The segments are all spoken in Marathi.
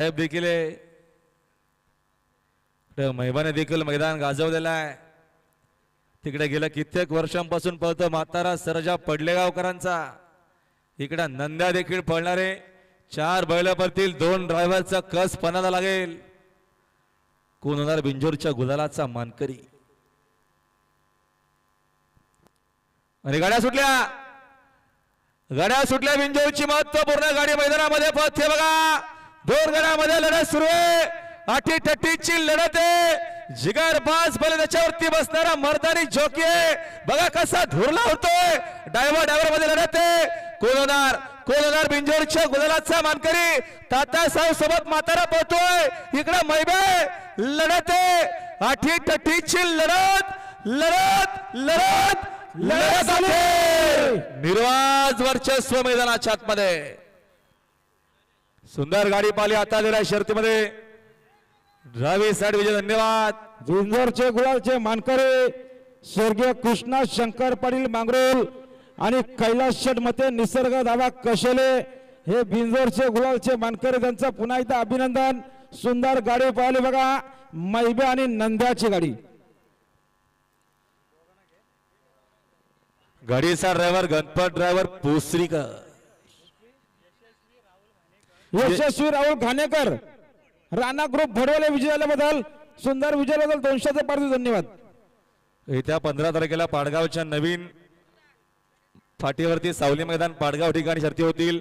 साहेब देखील आहे. महिबाने देखील मैदान गाजवलेलं आहे. तिकडे गेल्या कित्येक वर्षांपासून पळतो म्हातारा सरजा पडलेगावकरांचा. इकडं नंद्या देखील पळणारे. चार बैल पडतील दोन ड्रायव्हरचा कस पणाला लागेल. कोण होणार बिंजोरच्या गुलालाचा मानकरी? आणि गाड्या सुटल्या. गाड्या सुटल्या बिंजोरची महत्त्वपूर्ण गाडी मैदानामध्ये पळते बघा. दोरगडामध्ये लढत सुरू आहे. आठी टट्टीची लढत आहे. जिगार बाज बल त्याच्यावरती बसणारा मर्दानी जोकी आहे. बघा कसा धुरला होतोय. डायव्हर डायव्हरमध्ये लढत आहे. कोलोनार कोलोनार बिंजोरच्या गुलालाचा मानकरी. तात्या साहेब सोबत म्हातारा पळतोय. इकडे मैबे लढत आहे. आठी टट्टीची लढत लढत लढत लढत निर्वाज वर्चस्व मैदानाच्या आतमध्ये. सुंदर गाडी पाली आता दिल्या शर्तीमध्ये. ड्रायव्हिंग साईड विजय धन्यवाद. जुंजरचे गुलालचे मानकरे स्वर्गीय कृष्णा शंकर पाटील मांगरोल आणि कैलास शेठ मते निसर्ग दादा कशेले हे बिंजोरचे गुलालचे मानकरे त्यांचं पुन्हा एकदा अभिनंदन. सुंदर गाडी पाहिली बघा मैबे आणि नंद्याची गाडी. गाडीचा ड्रायव्हर गणपत ड्रायव्हर पोसरीकर. यशस्वी राहुल घाणेकर राणा ग्रुप भडवले विजय झाल्याबद्दल सुंदर विजयाबद्दल दोनशेचे पार्थिव धन्यवाद. येत्या पंधरा तारखेला पाडगावच्या नवीन फाटीवरती सावली मैदान पाडगाव ठिकाणी शर्ती होतील.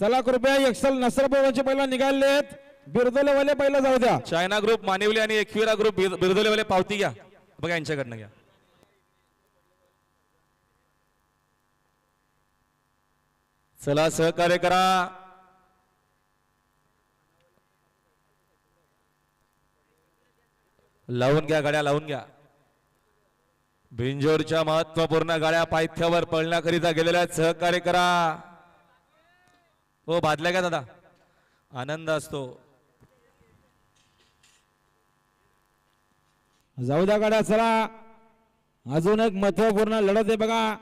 चला कृपया एक्सल नसरबाबांचे पहिला निघालेत. बिरदोलेवाले पहिला जाऊ द्या. चायना ग्रुप मानिवली आणि एकविरा ग्रुप बिर- बिरदोलेवाले पावती घ्या. बघा यांच्याकडनं घ्या. चला सहकार्य करा. लावून घ्या गाड्या लावून घ्या. बिंजोरच्या महत्त्वपूर्ण गाड्या पायथ्यावर पळण्याकरिता गेलेल्या सहकार्य करा. हो बादल्या का दादा. आनंद असतो. जाऊ द्या गाड्या चला. अजून एक महत्त्वपूर्ण लढत आहे बघा.